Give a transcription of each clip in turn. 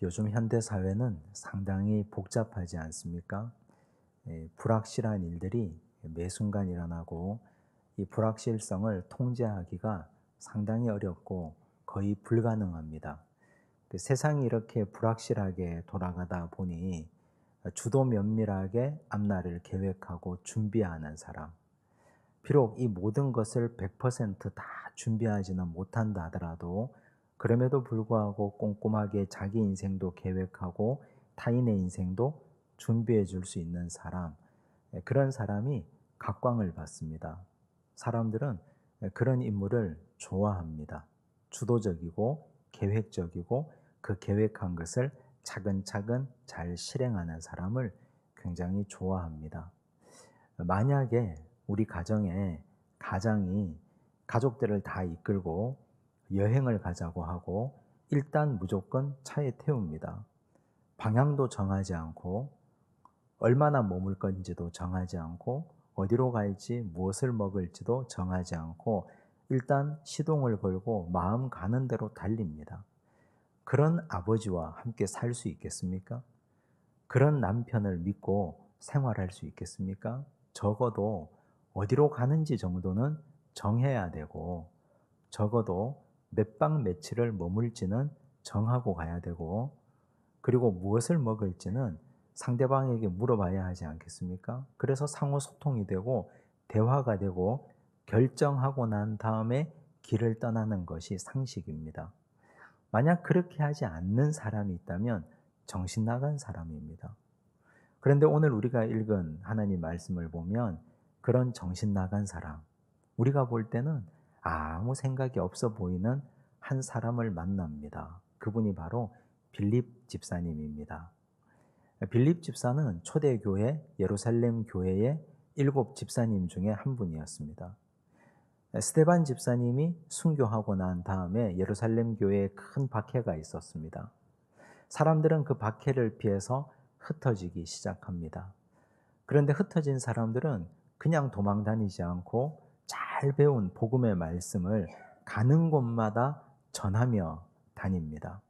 요즘 현대 사회는 상당히 복잡하지 않습니까? 예, 불확실한 일들이 매 순간 일어나고 이 불확실성을 통제하기가 상당히 어렵고 거의 불가능합니다. 그 세상이 이렇게 불확실하게 돌아가다 보니 주도 면밀하게 앞날을 계획하고 준비하는 사람. 비록 이 모든 것을 100%다 준비하지는 못한다 하더라도 그럼에도 불구하고 꼼꼼하게 자기 인생도 계획하고 타인의 인생도 준비해 줄 수 있는 사람, 예, 그런 사람이 각광을 받습니다. 사람들은 예, 그런 인물을 좋아합니다. 주도적이고 계획적이고 그 계획한 것을 차근차근 잘 실행하는 사람을 굉장히 좋아합니다. 만약에 우리 가정에 가장이 가족들을 다 이끌고 여행을 가자고 하고 일단 무조건 차에 태웁니다. 방향도 정하지 않고 얼마나 머물 건지도 정하지 않고 어디로 갈지 무엇을 먹을지도 정하지 않고 일단 시동을 걸고 마음 가는 대로 달립니다. 그런 아버지와 함께 살 수 있겠습니까? 그런 남편을 믿고 생활할 수 있겠습니까? 적어도 어디로 가는지 정도는 정해야 되고 적어도 몇 박 며칠을 머물지는 정하고 가야 되고 그리고 무엇을 먹을지는 상대방에게 물어봐야 하지 않겠습니까? 그래서 상호 소통이 되고 대화가 되고 결정하고 난 다음에 길을 떠나는 것이 상식입니다. 만약 그렇게 하지 않는 사람이 있다면 정신 나간 사람입니다. 그런데 오늘 우리가 읽은 하나님 말씀을 보면 그런 정신 나간 사람, 우리가 볼 때는 아무 생각이 없어 보이는 한 사람을 만납니다. 그분이 바로 빌립 집사님입니다. 빌립 집사는 초대교회 예루살렘 교회의 일곱 집사님 중에 한 분이었습니다. 스테반 집사님이 순교하고 난 다음에 예루살렘 교회에 큰 박해가 있었습니다. 사람들은 그 박해를 피해서 흩어지기 시작합니다. 그런데 흩어진 사람들은 그냥 도망 다니지 않고 잘 배운 복음의 말씀을 가는 곳마다 전하며 다닙니다.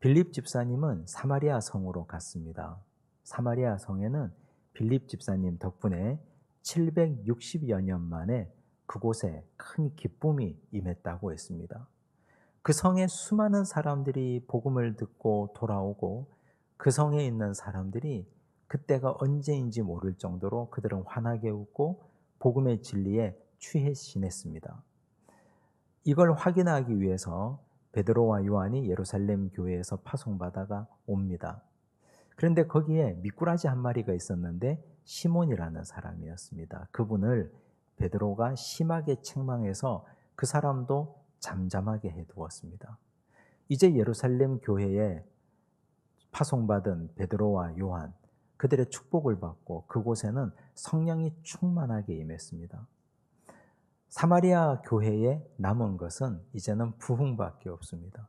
빌립 집사님은 사마리아 성으로 갔습니다. 사마리아 성에는 빌립 집사님 덕분에 760여 년 만에 그곳에 큰 기쁨이 임했다고 했습니다. 그 성에 수많은 사람들이 복음을 듣고 돌아오고 그 성에 있는 사람들이 그때가 언제인지 모를 정도로 그들은 환하게 웃고 복음의 진리에 취해 지냈습니다. 이걸 확인하기 위해서 베드로와 요한이 예루살렘 교회에서 파송받아가 옵니다. 그런데 거기에 미꾸라지 한 마리가 있었는데 시몬이라는 사람이었습니다. 그분을 베드로가 심하게 책망해서 그 사람도 잠잠하게 해두었습니다. 이제 예루살렘 교회에 파송받은 베드로와 요한 그들의 축복을 받고 그곳에는 성령이 충만하게 임했습니다. 사마리아 교회에 남은 것은 이제는 부흥밖에 없습니다.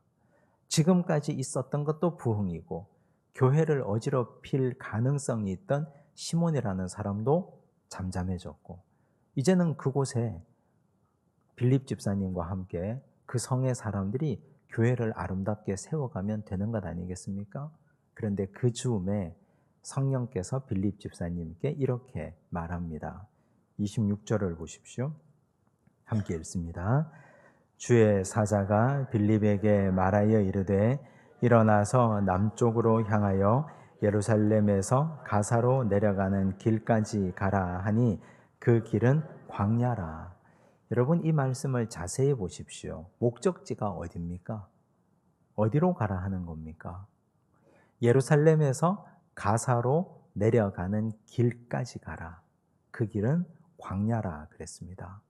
지금까지 있었던 것도 부흥이고 교회를 어지럽힐 가능성이 있던 시몬이라는 사람도 잠잠해졌고 이제는 그곳에 빌립 집사님과 함께 그 성의 사람들이 교회를 아름답게 세워가면 되는 것 아니겠습니까? 그런데 그 즈음에 성령께서 빌립 집사님께 이렇게 말합니다. 26절을 보십시오. 함께 읽습니다. 주의 사자가 빌립에게 말하여 이르되 일어나서 남쪽으로 향하여 예루살렘에서 가사로 내려가는 길까지 가라 하니 그 길은 광야라. 여러분 이 말씀을 자세히 보십시오. 목적지가 어디입니까? 어디로 가라 하는 겁니까? 예루살렘에서 가사로 내려가는 길까지 가라. 그 길은 광야라 그랬습니다.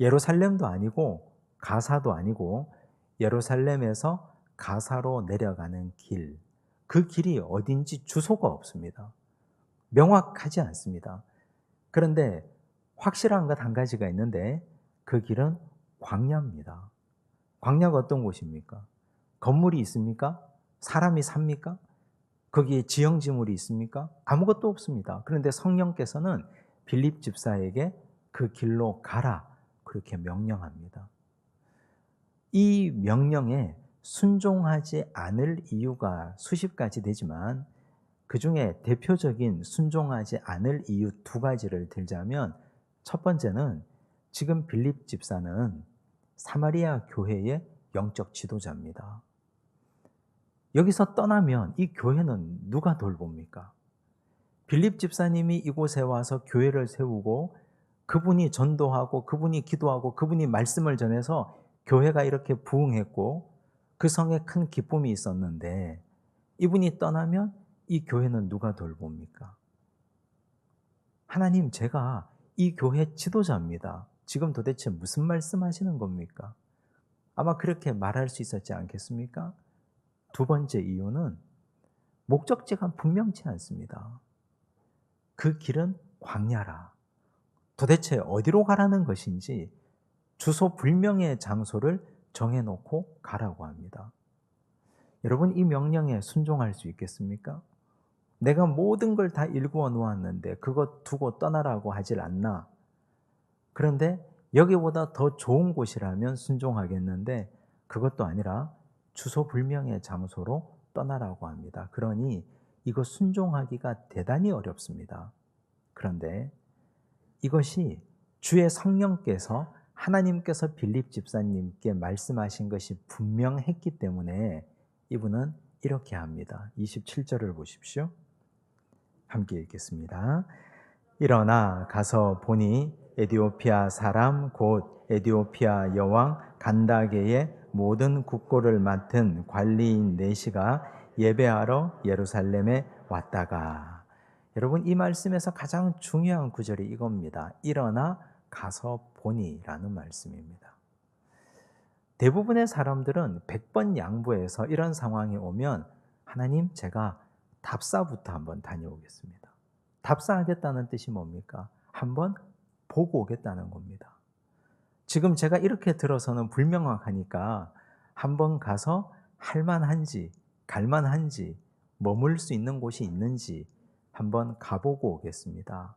예루살렘도 아니고 가사도 아니고 예루살렘에서 가사로 내려가는 길. 그 길이 어딘지 주소가 없습니다. 명확하지 않습니다. 그런데 확실한 것 한 가지가 있는데 그 길은 광야입니다. 광야가 어떤 곳입니까? 건물이 있습니까? 사람이 삽니까? 거기에 지형지물이 있습니까? 아무것도 없습니다. 그런데 성령께서는 빌립 집사에게 그 길로 가라. 그렇게 명령합니다. 이 명령에 순종하지 않을 이유가 수십 가지 되지만 그 중에 대표적인 순종하지 않을 이유 두 가지를 들자면 첫 번째는 지금 빌립 집사는 사마리아 교회의 영적 지도자입니다. 여기서 떠나면 이 교회는 누가 돌봅니까? 빌립 집사님이 이곳에 와서 교회를 세우고 그분이 전도하고 그분이 기도하고 그분이 말씀을 전해서 교회가 이렇게 부흥했고 그 성에 큰 기쁨이 있었는데 이분이 떠나면 이 교회는 누가 돌봅니까? 하나님, 제가 이 교회 지도자입니다. 지금 도대체 무슨 말씀 하시는 겁니까? 아마 그렇게 말할 수 있었지 않겠습니까? 두 번째 이유는 목적지가 분명치 않습니다. 그 길은 광야라. 도대체 어디로 가라는 것인지 주소 불명의 장소를 정해놓고 가라고 합니다. 여러분, 이 명령에 순종할 수 있겠습니까? 내가 모든 걸 다 일구어 놓았는데 그것 두고 떠나라고 하질 않나? 그런데 여기보다 더 좋은 곳이라면 순종하겠는데 그것도 아니라 주소 불명의 장소로 떠나라고 합니다. 그러니 이거 순종하기가 대단히 어렵습니다. 그런데 이것이 주의 성령께서 하나님께서 빌립 집사님께 말씀하신 것이 분명했기 때문에 이분은 이렇게 합니다. 27절을 보십시오. 함께 읽겠습니다. 일어나 가서 보니 에디오피아 사람 곧 에디오피아 여왕 간다게의 모든 국고를 맡은 관리인 네시가 예배하러 예루살렘에 왔다가 여러분 이 말씀에서 가장 중요한 구절이 이겁니다. 일어나 가서 보니라는 말씀입니다. 대부분의 사람들은 100번 양보해서 이런 상황이 오면 하나님 제가 답사부터 한번 다녀오겠습니다. 답사하겠다는 뜻이 뭡니까? 한번 보고 오겠다는 겁니다. 지금 제가 이렇게 들어서는 불명확하니까 한번 가서 할만한지, 갈만한지, 머물 수 있는 곳이 있는지 한번 가보고 오겠습니다.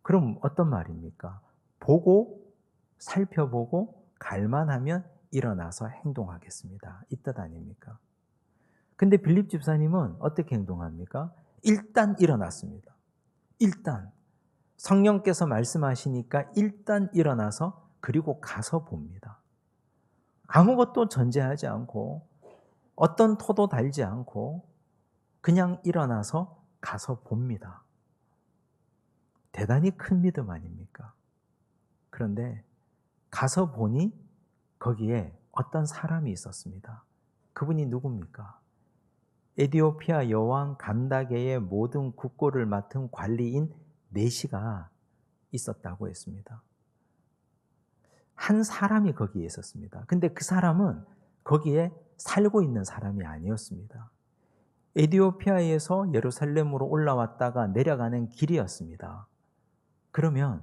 그럼 어떤 말입니까? 보고, 살펴보고, 갈만하면 일어나서 행동하겠습니다. 이뜻 아닙니까? 근데 빌립 집사님은 어떻게 행동합니까? 일단 일어났습니다. 일단 성령께서 말씀하시니까 일단 일어나서 그리고 가서 봅니다. 아무것도 전제하지 않고 어떤 토도 달지 않고 그냥 일어나서 가서 봅니다. 대단히 큰 믿음 아닙니까? 그런데 가서 보니 거기에 어떤 사람이 있었습니다. 그분이 누굽니까? 에디오피아 여왕 간다게의 모든 국고를 맡은 관리인 네시가 있었다고 했습니다. 한 사람이 거기에 있었습니다. 근데 그 사람은 거기에 살고 있는 사람이 아니었습니다. 에디오피아에서 예루살렘으로 올라왔다가 내려가는 길이었습니다. 그러면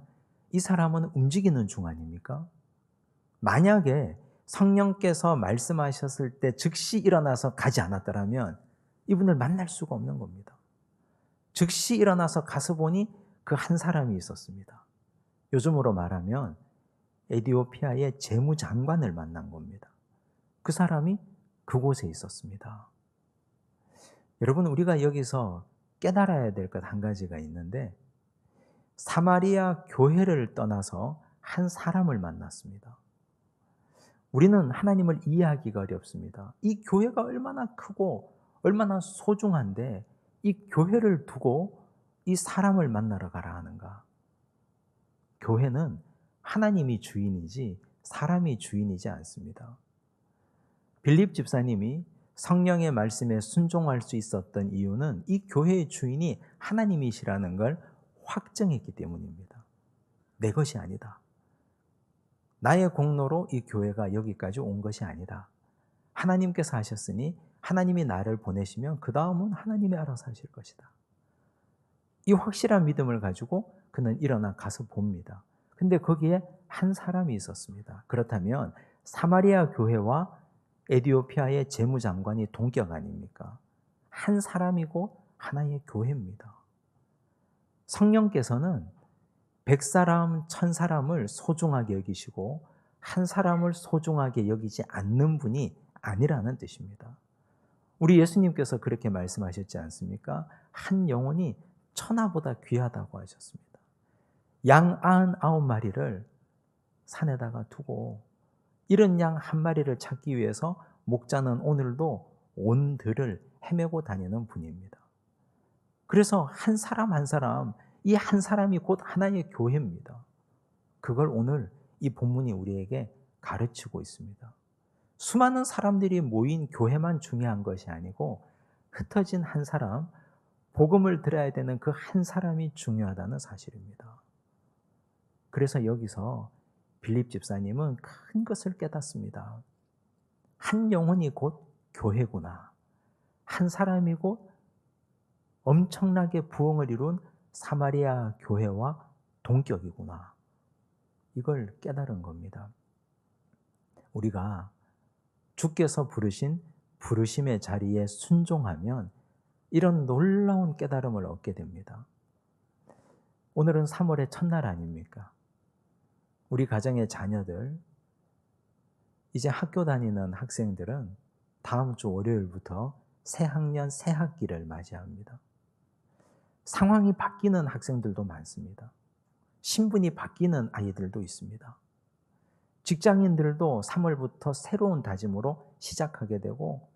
이 사람은 움직이는 중 아닙니까? 만약에 성령께서 말씀하셨을 때 즉시 일어나서 가지 않았더라면 이분을 만날 수가 없는 겁니다. 즉시 일어나서 가서 보니 그 한 사람이 있었습니다. 요즘으로 말하면 에디오피아의 재무장관을 만난 겁니다. 그 사람이 그곳에 있었습니다. 여러분, 우리가 여기서 깨달아야 될 것 한 가지가 있는데, 사마리아 교회를 떠나서 한 사람을 만났습니다. 우리는 하나님을 이해하기가 어렵습니다. 이 교회가 얼마나 크고 얼마나 소중한데 이 교회를 두고 이 사람을 만나러 가라 하는가? 교회는 하나님이 주인이지 사람이 주인이지 않습니다. 빌립 집사님이 성령의 말씀에 순종할 수 있었던 이유는 이 교회의 주인이 하나님이시라는 걸 확정했기 때문입니다. 내 것이 아니다. 나의 공로로 이 교회가 여기까지 온 것이 아니다. 하나님께서 하셨으니 하나님이 나를 보내시면 그 다음은 하나님이 알아서 하실 것이다. 이 확실한 믿음을 가지고 그는 일어나 가서 봅니다. 근데 거기에 한 사람이 있었습니다. 그렇다면 사마리아 교회와 에디오피아의 재무장관이 동격 아닙니까? 한 사람이고 하나의 교회입니다. 성령께서는 백 사람, 천 사람을 소중하게 여기시고 한 사람을 소중하게 여기지 않는 분이 아니라는 뜻입니다. 우리 예수님께서 그렇게 말씀하셨지 않습니까? 한 영혼이 천하보다 귀하다고 하셨습니다. 양 99마리를 산에다가 두고 이런 양 한 마리를 찾기 위해서 목자는 오늘도 온 들을 헤매고 다니는 분입니다. 그래서 한 사람 한 사람, 이 한 사람이 곧 하나의 교회입니다. 그걸 오늘 이 본문이 우리에게 가르치고 있습니다. 수많은 사람들이 모인 교회만 중요한 것이 아니고 흩어진 한 사람, 복음을 들어야 되는 그 한 사람이 중요하다는 사실입니다. 그래서 여기서 빌립 집사님은 큰 것을 깨닫습니다. 한 영혼이 곧 교회구나. 한 사람이 곧 엄청나게 부흥을 이룬 사마리아 교회와 동격이구나. 이걸 깨달은 겁니다. 우리가 주께서 부르신 부르심의 자리에 순종하면 이런 놀라운 깨달음을 얻게 됩니다. 오늘은 3월의 첫날 아닙니까? 우리 가정의 자녀들, 이제 학교 다니는 학생들은 다음 주 월요일부터 새 학년 새 학기를 맞이합니다. 상황이 바뀌는 학생들도 많습니다. 신분이 바뀌는 아이들도 있습니다. 직장인들도 3월부터 새로운 다짐으로 시작하게 되고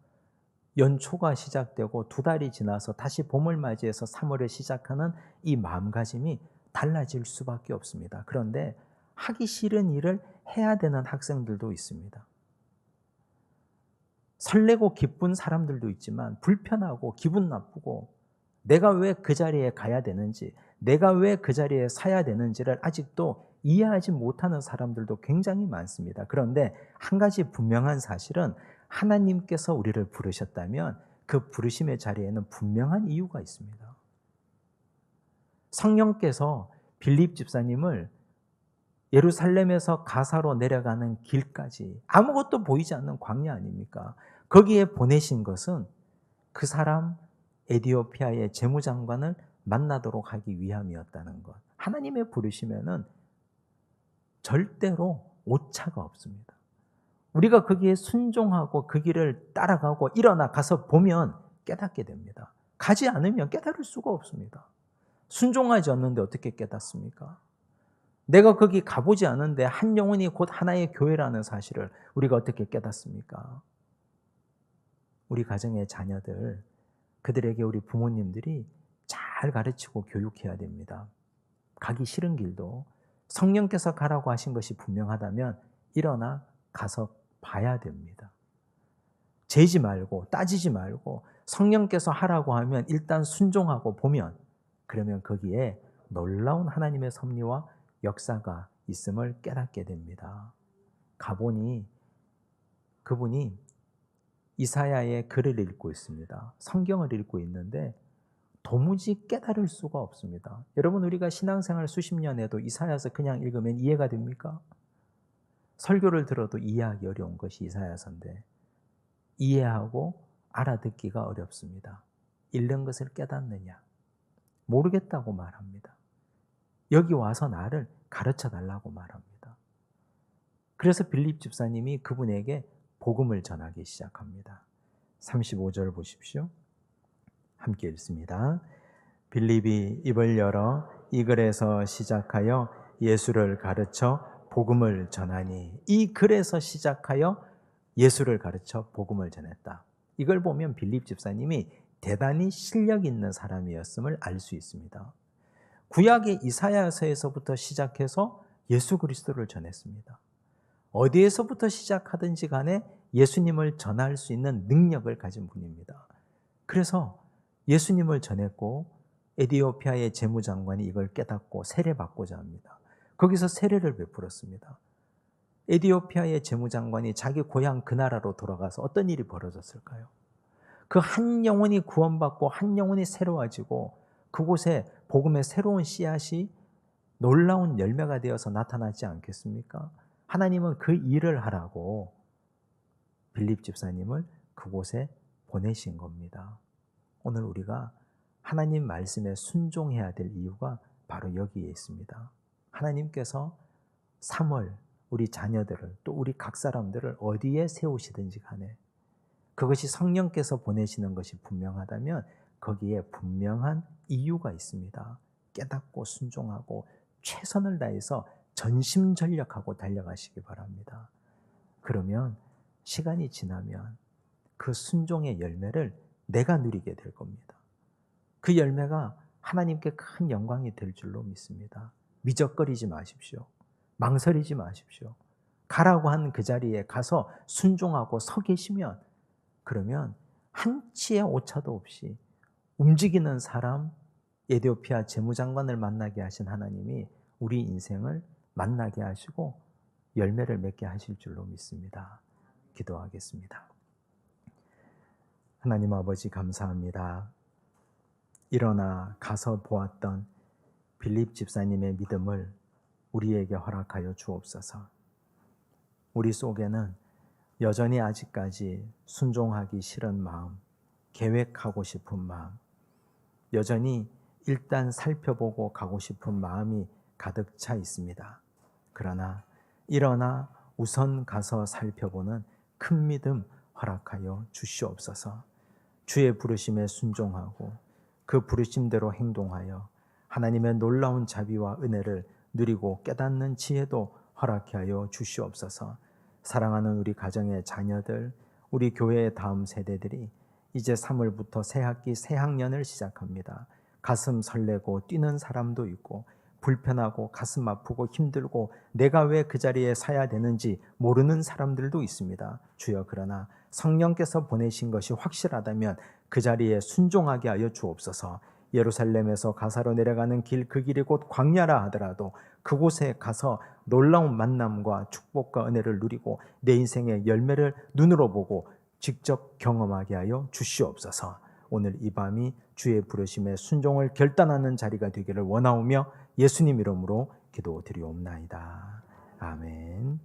연초가 시작되고 두 달이 지나서 다시 봄을 맞이해서 3월에 시작하는 이 마음가짐이 달라질 수밖에 없습니다. 그런데 하기 싫은 일을 해야 되는 학생들도 있습니다. 설레고 기쁜 사람들도 있지만 불편하고 기분 나쁘고 내가 왜 그 자리에 가야 되는지, 내가 왜 그 자리에 서야 되는지를 아직도 이해하지 못하는 사람들도 굉장히 많습니다. 그런데 한 가지 분명한 사실은 하나님께서 우리를 부르셨다면 그 부르심의 자리에는 분명한 이유가 있습니다. 성령께서 빌립 집사님을 예루살렘에서 가사로 내려가는 길까지 아무것도 보이지 않는 광야 아닙니까? 거기에 보내신 것은 그 사람 에디오피아의 재무장관을 만나도록 하기 위함이었다는 것. 하나님의 부르시면은 절대로 오차가 없습니다. 우리가 거기에 순종하고 그 길을 따라가고 일어나 가서 보면 깨닫게 됩니다. 가지 않으면 깨달을 수가 없습니다. 순종하지 않는데 어떻게 깨닫습니까? 내가 거기 가보지 않은데 한 영혼이 곧 하나의 교회라는 사실을 우리가 어떻게 깨닫습니까? 우리 가정의 자녀들, 그들에게 우리 부모님들이 잘 가르치고 교육해야 됩니다. 가기 싫은 길도 성령께서 가라고 하신 것이 분명하다면 일어나 가서 봐야 됩니다. 재지 말고 따지지 말고 성령께서 하라고 하면 일단 순종하고 보면 그러면 거기에 놀라운 하나님의 섭리와 역사가 있음을 깨닫게 됩니다. 가보니 그분이 이사야의 글을 읽고 있습니다. 성경을 읽고 있는데 도무지 깨달을 수가 없습니다. 여러분 우리가 신앙생활 수십 년 해도 이사야서 그냥 읽으면 이해가 됩니까? 설교를 들어도 이해하기 어려운 것이 이사야서인데 이해하고 알아듣기가 어렵습니다. 읽는 것을 깨닫느냐? 모르겠다고 말합니다. 여기 와서 나를 가르쳐 달라고 말합니다. 그래서 빌립 집사님이 그분에게 복음을 전하기 시작합니다. 35절 보십시오. 함께 읽습니다. 빌립이 입을 열어 이 글에서 시작하여 예수를 가르쳐 복음을 전하니 이 글에서 시작하여 예수를 가르쳐 복음을 전했다. 이걸 보면 빌립 집사님이 대단히 실력 있는 사람이었음을 알 수 있습니다. 구약의 이사야서에서부터 시작해서 예수 그리스도를 전했습니다. 어디에서부터 시작하든지 간에 예수님을 전할 수 있는 능력을 가진 분입니다. 그래서 예수님을 전했고 에디오피아의 재무장관이 이걸 깨닫고 세례받고자 합니다. 거기서 세례를 베풀었습니다. 에디오피아의 재무장관이 자기 고향 그 나라로 돌아가서 어떤 일이 벌어졌을까요? 그 한 영혼이 구원받고 한 영혼이 새로워지고 그곳에 복음의 새로운 씨앗이 놀라운 열매가 되어서 나타나지 않겠습니까? 하나님은 그 일을 하라고 빌립 집사님을 그곳에 보내신 겁니다. 오늘 우리가 하나님 말씀에 순종해야 될 이유가 바로 여기에 있습니다. 하나님께서 3월 우리 자녀들을 또 우리 각 사람들을 어디에 세우시든지 간에 그것이 성령께서 보내시는 것이 분명하다면 거기에 분명한 이유가 있습니다. 깨닫고 순종하고 최선을 다해서 전심전력하고 달려가시기 바랍니다. 그러면 시간이 지나면 그 순종의 열매를 내가 누리게 될 겁니다. 그 열매가 하나님께 큰 영광이 될 줄로 믿습니다. 미적거리지 마십시오. 망설이지 마십시오. 가라고 한 그 자리에 가서 순종하고 서 계시면 그러면 한치의 오차도 없이 움직이는 사람 에디오피아 재무장관을 만나게 하신 하나님이 우리 인생을 만나게 하시고 열매를 맺게 하실 줄로 믿습니다. 기도하겠습니다. 하나님 아버지 감사합니다. 일어나 가서 보았던 빌립 집사님의 믿음을 우리에게 허락하여 주옵소서. 우리 속에는 여전히 아직까지 순종하기 싫은 마음, 계획하고 싶은 마음, 여전히 일단 살펴보고 가고 싶은 마음이 가득 차 있습니다. 그러나 일어나 우선 가서 살펴보는 큰 믿음 허락하여 주시옵소서. 주의 부르심에 순종하고 그 부르심대로 행동하여 하나님의 놀라운 자비와 은혜를 누리고 깨닫는 지혜도 허락해 하여 주시옵소서. 사랑하는 우리 가정의 자녀들, 우리 교회의 다음 세대들이 이제 3월부터 새 학기 새 학년을 시작합니다. 가슴 설레고 뛰는 사람도 있고 불편하고 가슴 아프고 힘들고 내가 왜 그 자리에 서야 되는지 모르는 사람들도 있습니다. 주여 그러나 성령께서 보내신 것이 확실하다면 그 자리에 순종하게 하여 주옵소서. 예루살렘에서 가사로 내려가는 길 그 길이 곧 광야라 하더라도 그곳에 가서 놀라운 만남과 축복과 은혜를 누리고 내 인생의 열매를 눈으로 보고 직접 경험하게 하여 주시옵소서. 오늘 이 밤이 주의 부르심에 순종을 결단하는 자리가 되기를 원하오며 예수님 이름으로 기도드리옵나이다. 아멘.